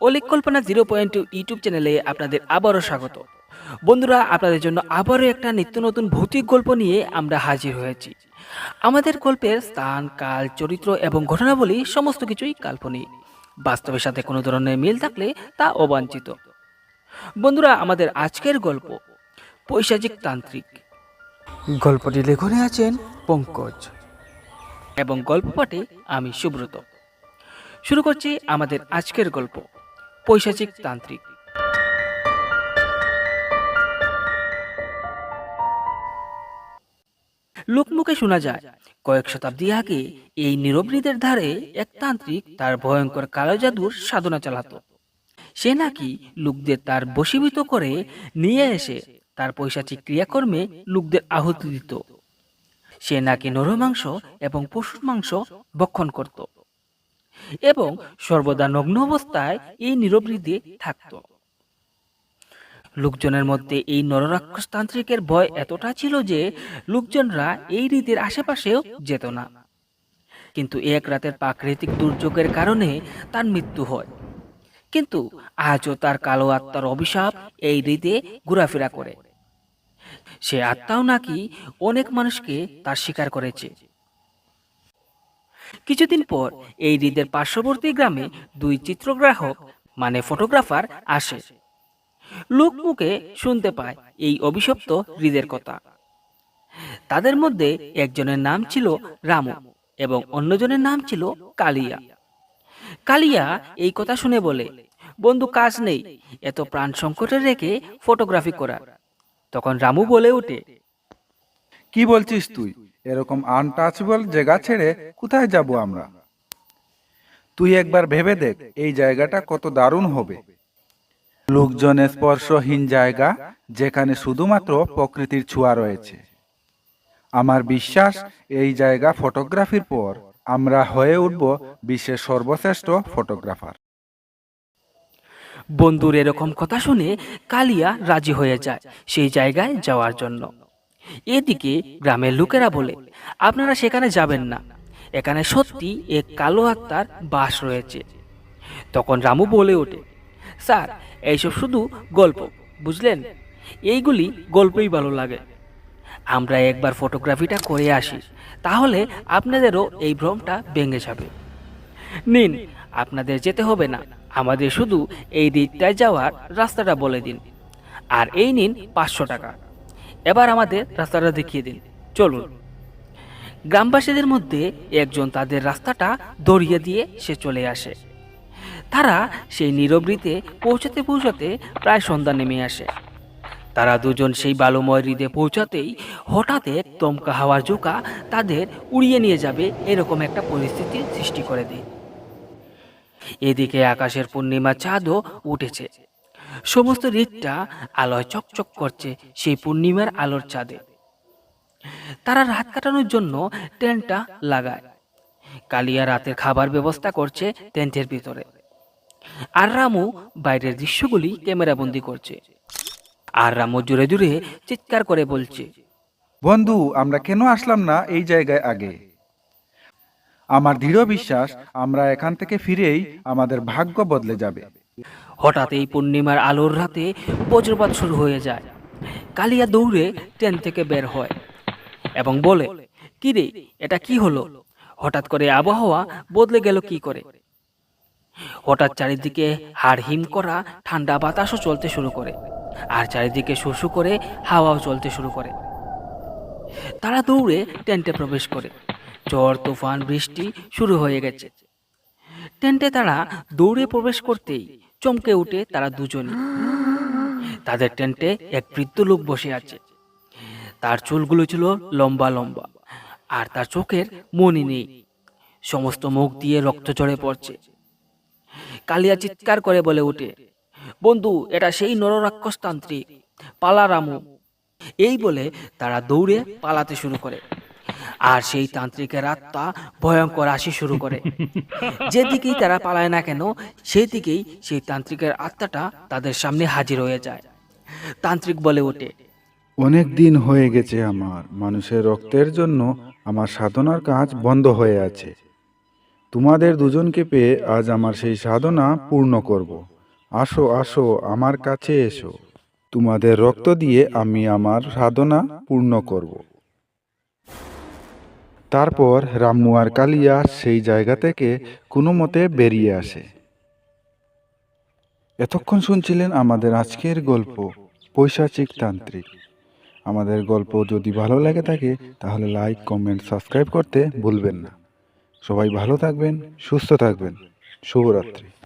অলিক কল্পনা zero point two YouTube চ্যানেলে আপনাদের আবারও স্বাগত। বন্ধুরা আপনাদের জন্য আবারও একটা নিত্য নতুন ভৌতিক গল্প নিয়ে আমরা হাজির হয়েছি। আমাদের গল্পের স্থান কাল চরিত্র এবং ঘটনাবলী সমস্ত কিছুই কাল্পনিক। বাস্তবের সাথে কোনো ধরনের মিল থাকলে তা অবাঞ্ছিত। বন্ধুরা আমাদের আজকের গল্প পৈশাচিক তান্ত্রিক। গল্পটি লেখনে আছেন পঙ্কজ। এবং গল্প পাঠে আমি সুব্রত। শুরু করছি আমাদের আজকের গল্প। পৈশাচিক তান্ত্রিক। লোকমুখে শোনা যায়, কয়েক শতাব্দী আগে এই নীরবৃদের ধারে এক তান্ত্রিক তার ভয়ঙ্কর কালো জাদুর সাধনা চালাতো। সে নাকি লোকদের তার বশীভূত করে নিয়ে এসে তার পৈশাচিক ক্রিয়াকর্মে লোকদের আহুতি দিত। সে নাকি নরমাংস এবং পশুর মাংস ভক্ষণ করত। এবং সর্বদা নগ্ন অবস্থায় এই নীরবৃদ্ধি থাকত। লোকজনের মধ্যে এই নররাক্ষস তান্ত্রিকের ভয় এতটা ছিল যে লোকজনরা এই রীতির আশেপাশেও যেত না। কিন্তু এক রাতের প্রাকৃতিক দুর্যোগের কারণে তার মৃত্যু হয়। কিন্তু আজও তার কালো আত্মার অভিশাপ এই রীতে ঘোরাফেরা করে। সে আত্মাও নাকি অনেক মানুষকে তার স্বীকার করেছে। কিছুদিন পর এই হৃদের পার্শ্ববর্তী গ্রামে দুই চিত্রগ্রাহক মানে ফটোগ্রাফার, আসে। লোক মুখে শুনতে পায় এই অভিশপ্ত হৃদের কথা। তাদের মধ্যে একজনের নাম ছিল রামু এবং অন্যজনের নাম ছিল কালিয়া। কালিয়া এই কথা শুনে বলে, বন্ধু, কাজ নেই, এত প্রাণ সংকটে রেখে ফটোগ্রাফি করার তখন রামু বলে ওঠে, কি বলছিস তুই? এরকম আনটাচেবল জায়গা ছেড়ে কোথায় যাব আমরা? তুই একবার ভেবে দেখ, এই জায়গাটা কত দারুণ হবে। লোকজনের স্পর্শহীন জায়গা, যেখানে শুধুমাত্র প্রকৃতির ছোঁয়া রয়েছে। আমার বিশ্বাস, এই জায়গা ফটোগ্রাফির পর আমরা হয়ে উঠব বিশ্বের সর্বশ্রেষ্ঠ ফটোগ্রাফার বন্ধুর এরকম কথা শুনে কালিয়া রাজি হয়ে যায় সেই জায়গায় যাওয়ার জন্য। এদিকে গ্রামের লোকেরা বলে, আপনারা সেখানে যাবেন না। এখানে সত্যি এক কালো আত্মার বাস রয়েছে। তখন রামু বলে ওঠে, স্যার, এইসব শুধু গল্প, বুঝলেন? এইগুলি গল্পই ভালো লাগে। আমরা একবার ফটোগ্রাফিটা করে আসি, তাহলে আপনাদেরও এই ভ্রমটা ভেঙে যাবে। নিন, আপনাদের যেতে হবে না, আমাদের শুধু এই দিকটায় যাওয়ার রাস্তাটা বলে দিন। আর এই নিন পাঁচশো টাকা। এবার আমাদের রাস্তাটা দেখিয়ে দিন। চলুন। গ্রামবাসীদের মধ্যে একজন তাদের রাস্তাটা দড়িয়ে দিয়ে সে চলে আসে। তারা সেই নীরবৃতে পৌঁছাতে পৌঁছাতে প্রায় সন্ধ্যা নেমে আসে। তারা দুজন সেই বালুময় হৃদে পৌঁছাতেই হঠাৎ এক দমকা হাওয়ার জোকা তাদের উড়িয়ে নিয়ে যাবে এরকম একটা পরিস্থিতি সৃষ্টি করে দেয়। এদিকে আকাশের পূর্ণিমা চাঁদও উঠেছে। সমস্ত হৃদটা আলোয় চকচক করছে সেই পূর্ণিমার আলোর চাঁদে। তারা রাত কাটানোর জন্য টেন্টটা লাগায়। কালিয়া রাতের খাবার ব্যবস্থা করছে টেন্টের ভিতরে। আর রামু বাইরের দৃশ্যগুলি ক্যামেরাবন্দি করছে। আর রামু জুড়ে জুড়ে চিৎকার করে বলছে, বন্ধু, আমরা কেন আসলাম না এই জায়গায় আগে? আমার দৃঢ় বিশ্বাস, আমরা এখান থেকে ফিরেই আমাদের ভাগ্য বদলে যাবে। হঠাৎ এই পূর্ণিমার আলোর রাতে বজ্রপাত শুরু হয়ে যায়। কালিয়া দৌড়ে ট্রেন থেকে বের হয় এবং বলে, কি রে, এটা কি হলো? হঠাৎ করে আবহাওয়া বদলে গেল কি করে? হঠাৎ চারিদিকে হাড় হিম করা ঠান্ডা বাতাসও চলতে শুরু করে আর চারিদিকে শুশু করে হাওয়াও চলতে শুরু করে। তারা দৌড়ে টেন্টে প্রবেশ করে। ঝড়, তুফান, বৃষ্টি শুরু হয়ে গেছে। টেন্টে তারা দৌড়ে প্রবেশ করতেই চমকে উঠে তারা দুজনই তাদের টেন্টে এক বৃদ্ধ লোক বসে আছে। তার চুলগুলো ছিল লম্বা লম্বা, আর তার চোখের মনি নেই। সমস্ত মুখ দিয়ে রক্ত ঝরে পড়ছে। কালিয়া চিৎকার করে বলে উঠে বন্ধু, এটা সেই নররাক্ষস তান্ত্রিক পালা রামু এই বলে তারা দৌড়ে পালাতে শুরু করে। আর সেই তান্ত্রিকের আত্মা ভয়ঙ্কর আসি শুরু করে। যেদিকেই তারা পালায় না কেন সেই দিকেই সেই তান্ত্রিকের আত্মাটা তাদের সামনে হাজির হয়ে যায়। তান্ত্রিক বলে ওঠে, অনেক দিন হয়ে গেছে আমার, মানুষের রক্তের জন্য আমার সাধনার কাজ বন্ধ হয়ে আছে। তোমাদের দুজনকে পেয়ে আজ আমার সেই সাধনা পূর্ণ করব। আসো আসো, আমার কাছে এসো। তোমাদের রক্ত দিয়ে আমি আমার সাধনা পূর্ণ করব। তারপর রাম্মু আর কালিয়া সেই জায়গা থেকে কোনো মতে বেরিয়ে আসে। এতক্ষণ শুনছিলেন আমাদের আজকের গল্প, পৈশাচিক তান্ত্রিক। আমাদের গল্প যদি ভালো লাগে থাকে, তাহলে লাইক কমেন্ট সাবস্ক্রাইব করতে ভুলবেন না। সবাই ভালো থাকবেন, সুস্থ থাকবেন। শুভরাত্রি।